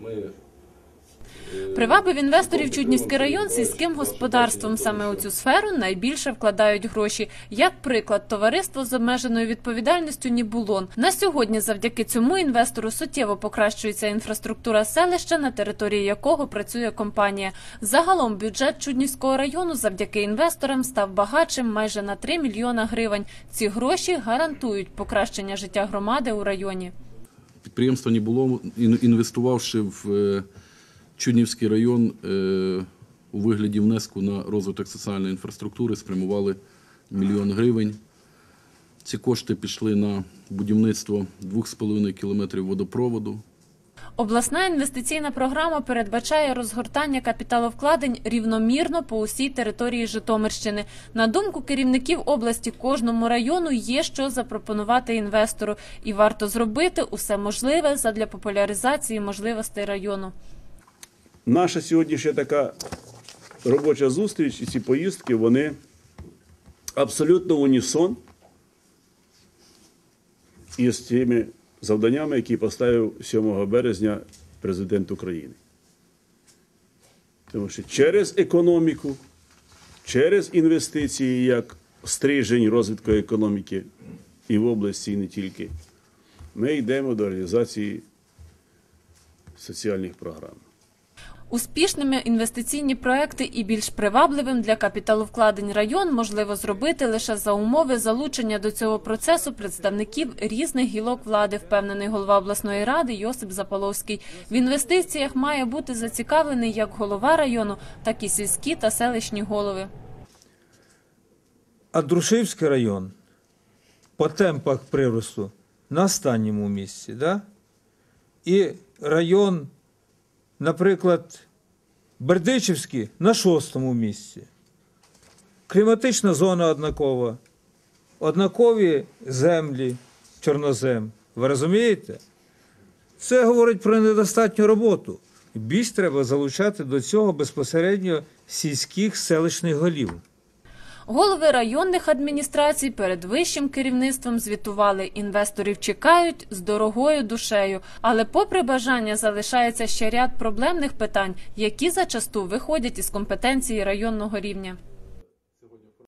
Ми Привабив інвесторів Чуднівський район сільським господарством. Саме у цю сферу найбільше вкладають гроші. Як приклад, товариство з обмеженою відповідальністю Нібулон. На сьогодні завдяки цьому інвестору суттєво покращується інфраструктура селища, на території якого працює компанія. Загалом бюджет Чуднівського району завдяки інвесторам став багатшим майже на 3 мільйона гривень. Ці гроші гарантують покращення життя громади у районі. Підприємство не було, інвестувавши в Чунівський Чуднівський район е, у вигляді внеску на розвиток соціальної інфраструктури, спрямували мільйон гривень. Ці кошти пішли на будівництво 2,5 кілометрів водопроводу. Обласна інвестиційна програма передбачає розгортання капіталовкладень рівномірно по усій території Житомирщини. На думку керівників області, кожному району є що запропонувати інвестору, і варто зробити усе можливе задля популяризації можливостей району. Наша сьогоднішня така робоча зустріч і ці поїздки, вони абсолютно унісон із тими завданнями, які поставив 7 березня президент України. Тому що через економіку, через інвестиції як стрижень розвитку економіки і в області, і не тільки, ми йдемо до реалізації соціальних програм. Успішними інвестиційні проекти і більш привабливим для капіталовкладень район можливо зробити лише за умови залучення до цього процесу представників різних гілок влади, впевнений голова обласної ради Йосип Заполовський. В інвестиціях має бути зацікавлений як голова району, так і сільські та селищні голови. А Друшивський район по темпах приросту на останньому місці. Да? І район, наприклад, Бердичівські на шостому місці. Кліматична зона однакова, однакові землі, чорнозем. Ви розумієте? Це говорить про недостатню роботу. Більш треба залучати до цього безпосередньо сільських селищних голів. Голови районних адміністрацій перед вищим керівництвом звітували. Інвесторів чекають з дорогою душею. Але, попри бажання, залишається ще ряд проблемних питань, які зачасту виходять із компетенції районного рівня.